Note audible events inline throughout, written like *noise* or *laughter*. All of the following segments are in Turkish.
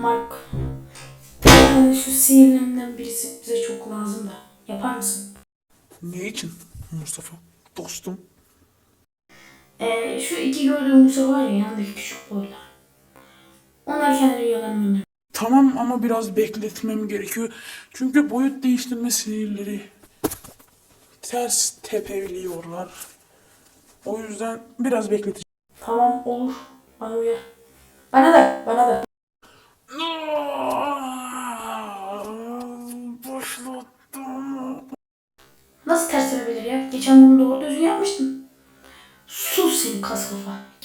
Mark. Ee, şu sihirlerinden birisi bize çok lazım da. Yapar mısın? Ne için Mustafa? Dostum. Ee, şu iki gördüğüm Musa var ya yanındaki küçük boylar. Onlar kendi dünyalarını gönder. Tamam ama biraz bekletmem gerekiyor. Çünkü boyut değiştirme sinirleri ters tepebiliyorlar. O yüzden biraz bekleteceğim. Tamam olur. Bana uyar. Bana da.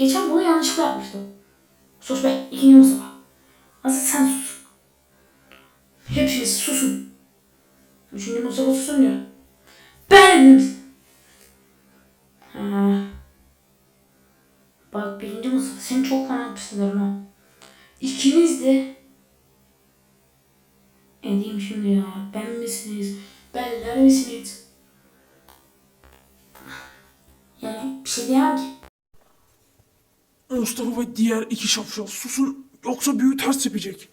Geçen bunu yanlışlıkla yapmıştım. Sus be. İkinci Mustafa. Asıl sen sus. Hepiniz susun. Üçüncü Mustafa susun diyor. Ben dedim. Ha. Bak birinci Mustafa seni çok fena pısırırım ha. İkiniz de ne diyeyim şimdi ya? Ben misiniz? Benler misiniz? Yani bir şey diyemem ki. Mustafa ve diğer iki şapşal susun yoksa büyü ters tepecek.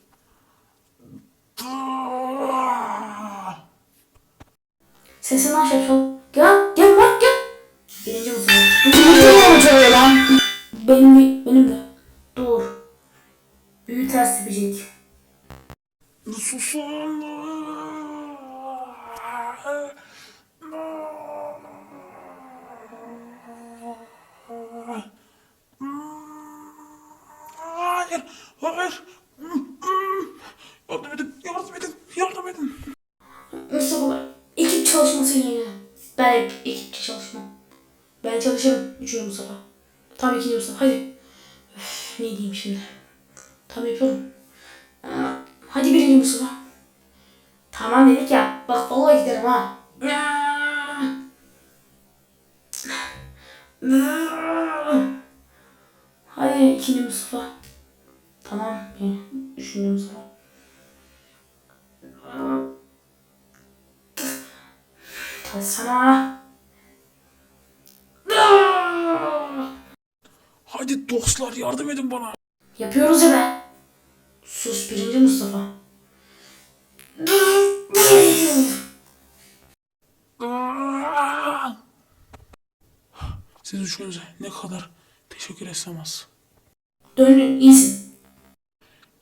Sesin lan şapşal. Gel, gel bak gel. Birinci Mustafa. Ne lan? Benim, benim de. Dur. Büyü ters tepecek. Susun. Hayır, hayır. Yardım edin, yardım edin, yardım edin. Mustafa ekip çalışması yine. Ben hep ekipçi çalışmam. Ben çalışırım. Üçüncü Mustafa. Tam ikinci Mustafa. Hadi. Üf, ne diyeyim şimdi? Tam yapıyorum. Aa, Hadi birinci Mustafa. Tamam dedik ya. Bak vallahi giderim ha. Hadi ikinci Mustafa. Tamam. Üçüncü Mustafa. Kalsana. Hadi dostlar yardım edin bana. Yapıyoruz ya be. Sus birinci Mustafa. Siz üçünüze ne kadar teşekkür etsem az. Döndün iyisin.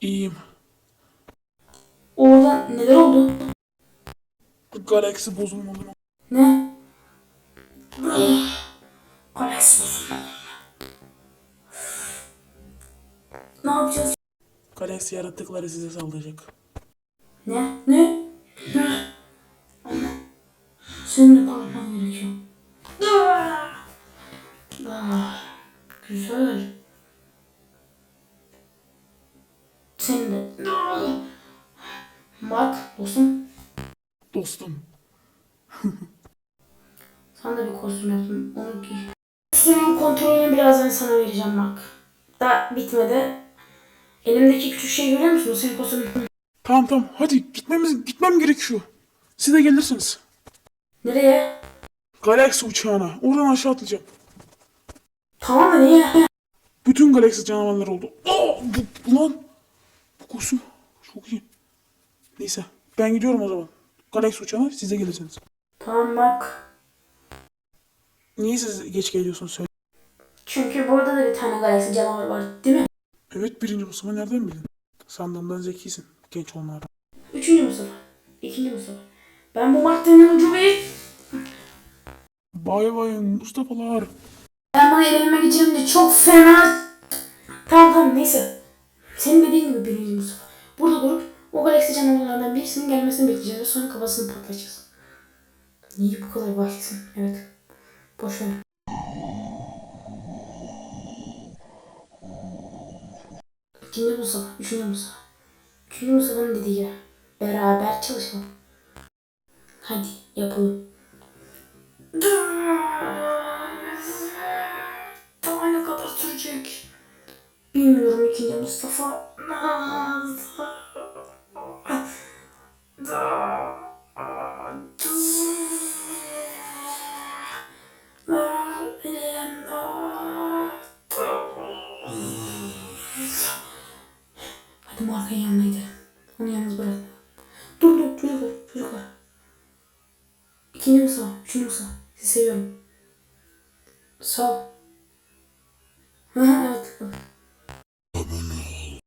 İyiyim. Orada neler oldu? Galaksi bozulmadı? Ne? Alex bozuldu. Ne yapacağız? Galaksi yaratıkları size saldıracak. Ne? Ne? Ne? Senin de korkman gerekiyor. Bak dostum. Dostum. *laughs* Sana da bir kostüm yaptım. Onu giy. Kostümün kontrolünü birazdan sana vereceğim bak. Daha bitmedi. Elimdeki küçük şey görüyor musun? Senin kostümün. *laughs* Tamam tamam hadi gitmemiz gitmem gerekiyor. Siz de gelirsiniz. Nereye? Galaksi uçağına. Oradan aşağı atlayacağım. Tamam da niye? Bütün galaksi canavarlar oldu. Aa, bu, lan. Bu kostüm çok iyi. Neyse ben gidiyorum o zaman. Galaksi uçağına siz de gelirsiniz. Tamam bak. Niye siz geç geliyorsunuz söyle. Çünkü burada da bir tane galaksi canavar var değil mi? Evet birinci Mustafa nereden bildin? Sandığımdan zekisin. Genç olmadan. Üçüncü Mustafa. İkinci Mustafa. Ben bu maddenin ucu bir... Bay bay Mustafa'lar. Ben bana elime geçirim de çok fena... Tamam tamam neyse. Senin dediğin gibi birinci Mustafa. Kafasını patlatacağız. Niye bu kadar vahşisin? Evet. Boş ver. İkinci Mustafa, üçüncü Mustafa. Üçüncü Mustafa'nın dediği. Beraber çalışalım. Hadi yapalım. Daha ne kadar sürecek? Bilmiyorum ikinci Mustafa. Hadi Mark'ın yanına Onu yalnız bırakma. Dur dur çocuklar çocuklar. İkinci Mustafa, üçüncü Mustafa. Sizi seviyorum. Sağ hı evet.